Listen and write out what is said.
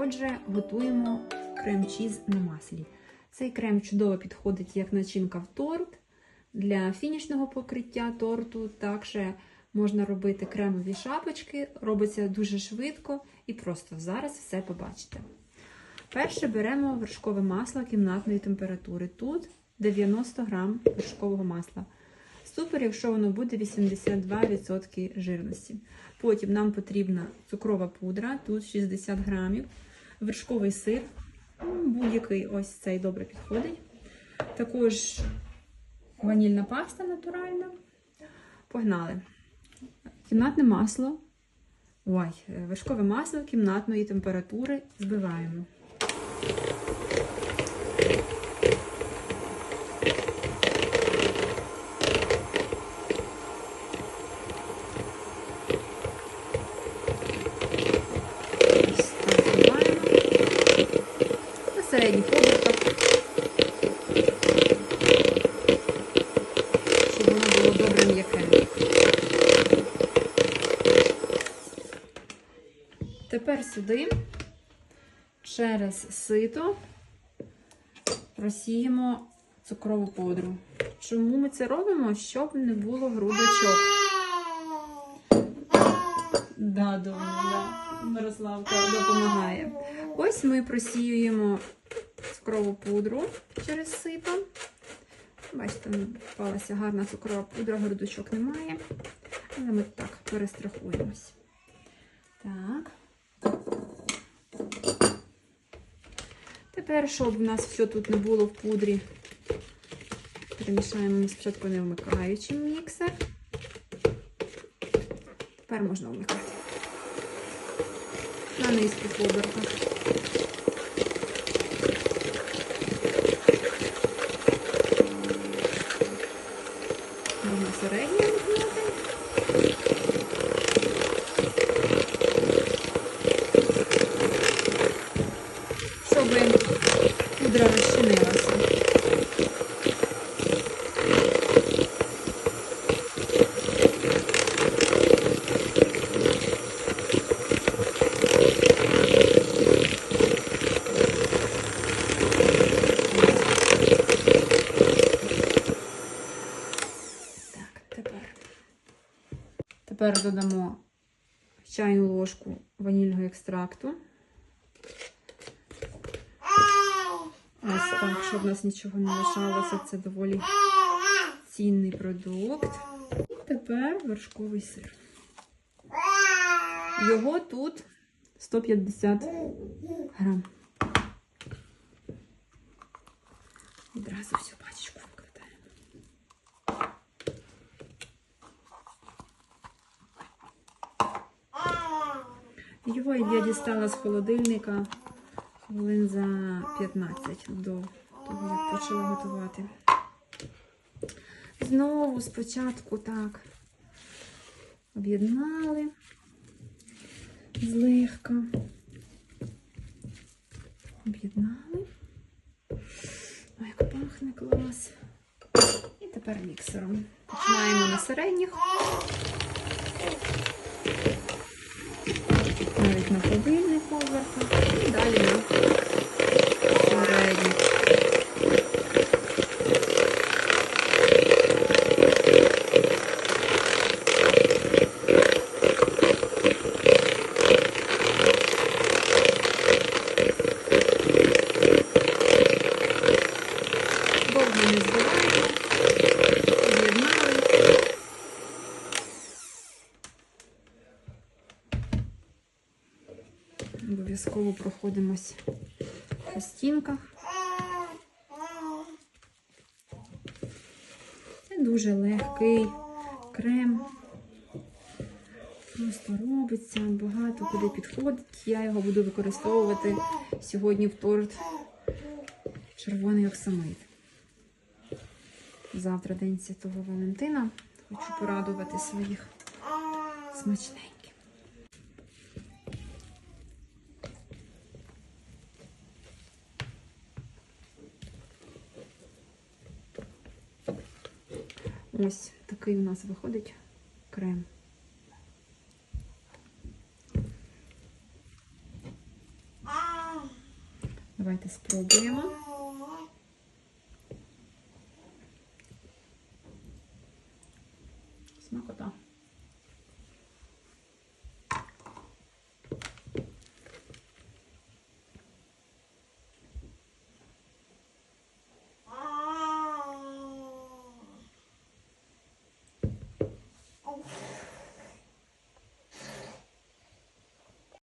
Отже, готуємо крем-чіз на маслі. Цей крем чудово підходить як начинка в торт. Для фінішного покриття торту також можна робити кремові шапочки, робиться дуже швидко і просто зараз все побачите. Перше беремо вершкове масло кімнатної температури. Тут 90 грам вершкового масла. Супер, якщо воно буде 82% жирності. Потім нам потрібна цукрова пудра, тут 60 грамів, вершковий сир, ну, будь-який ось цей добре підходить. Також ванільна паста натуральна. Погнали. Кімнатне масло. Ой, вершкове масло кімнатної температури збиваємо. Ось так збиваємо. На середніх обертах. Щоб воно було добре м'яке. Тепер сюди через сито просіємо цукрову пудру. Чому ми це робимо? Щоб не було грудочок. Да, думаю, да. Мирославка допомагає. Ось ми просіюємо цукрову пудру через сито. Бачите, впалася гарна цукрова пудра, грудочок немає. Але ми так перестрахуємось. Так. Тепер, щоб у нас все тут не було в пудрі, перемішаємо спочатку не вмикаючи міксер. Тепер можна вмикати. На низку поверху. Можна середньо вмикнути. Щоб пудра розчинилася. Так, тепер. Тепер додамо чайну ложку ванільного екстракту. Ось так, щоб в нас нічого не лишалося. Це доволі цінний продукт. І тепер вершковий сир. Його тут 150 грам. Відразу всю пачечку викладаємо. Його я дістала з холодильника хвилин за 15 до того, як почала готувати. Знову спочатку так об'єднали злегка. Об'єднали. Ой, як пахне клас. І тепер міксером. Починаємо на середніх. Навіть на подвійний поверх І далі на середніх. Довго не збиваємо. Об'єднали. Обов'язково проходимось по стінках. Це дуже легкий крем. Просто робиться, багато куди підходить. Я його буду використовувати сьогодні в торт червоний оксамит. Завтра День Святого Валентина. Хочу порадувати своїх смачненьким. Ось такий у нас виходить крем. Давайте спробуємо. Смакота.